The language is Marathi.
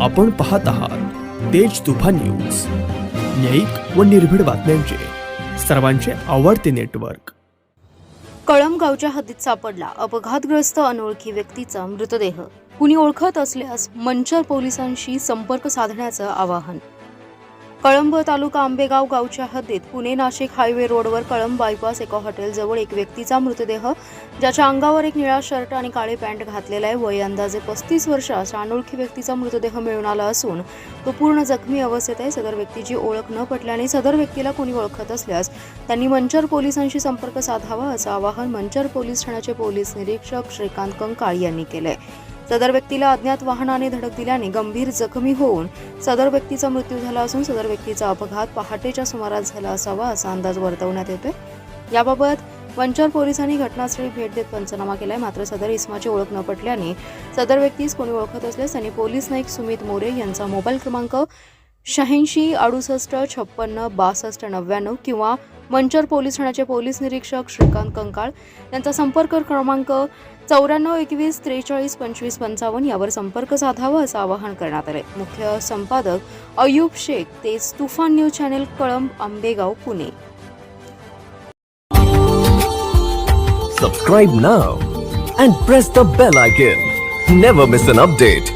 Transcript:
आपण पाहत आहात तेज तुफा न्यूज. न्यायिक व निर्भीड बातम्यांचे. सर्वांचे आवडते नेटवर्क. कळमगावच्या हद्दीत सापडला अपघातग्रस्त अनोळखी व्यक्तीचा मृतदेह. कुणी ओळखत असल्यास मंचर पोलिसांशी संपर्क साधण्याचं आवाहन. कळंब तालुका आंबेगाव गावच्या हद्दीत पुणे नाशिक हायवे रोडवर कळंब बायपास एका हॉटेलजवळ एक व्यक्तीचा मृतदेह ज्याच्या अंगावर एक निळा शर्ट आणि काळे पॅन्ट घातलेला आहे. वय अंदाजे पस्तीस वर्षाचा अनोळखी व्यक्तीचा मृतदेह मिळून आला असून तो पूर्ण जखमी अवस्थेत आहे. सदर व्यक्तीची ओळख न पटल्याने सदर व्यक्तीला कोणी ओळखत असल्यास त्यांनी मंचर पोलिसांशी संपर्क साधावा असं आवाहन मंचर पोलीस ठाण्याचे पोलीस निरीक्षक श्रीकांत कंकाळ यांनी केलं आहे सदर व्यक्तीला अज्ञात वाहनाने धडक दिल्याने गंभीर जखमी होऊन सदर व्यक्तीचा मृत्यू झाला असून सदर व्यक्तीचा अपघात पहाटेच्या सुमारास झाला असावा असा अंदाज वर्तवण्यात येतोय. याबाबत मंचर पोलिसांनी घटनास्थळी भेट देत पंचनामा केलाय. मात्र सदर इस्माची ओळख न पटल्याने सदर व्यक्तीस कोणी ओळखत असल्यास त्यांनी पोलीस नाईक सुमित मोरे यांचा मोबाईल क्रमांक शहाऐंशी अडुसष्ट छप्पन्न बासष्ट नव्याण्णव किंवा मंचर पोलीस ठाण्याचे पोलीस निरीक्षक श्रीकांत कंकाळ यांचा संपर्क क्रमांक चौऱ्याण्णव एकवीस त्रेचाळीस पंचवीस पंचावन्न यावर संपर्क साधावा असं आवाहन करण्यात आले मुख्य संपादक Ayub Shaikh Tej Tufan news channel Kalamb Ambegaon Pune. Subscribe now and press the bell icon never miss an update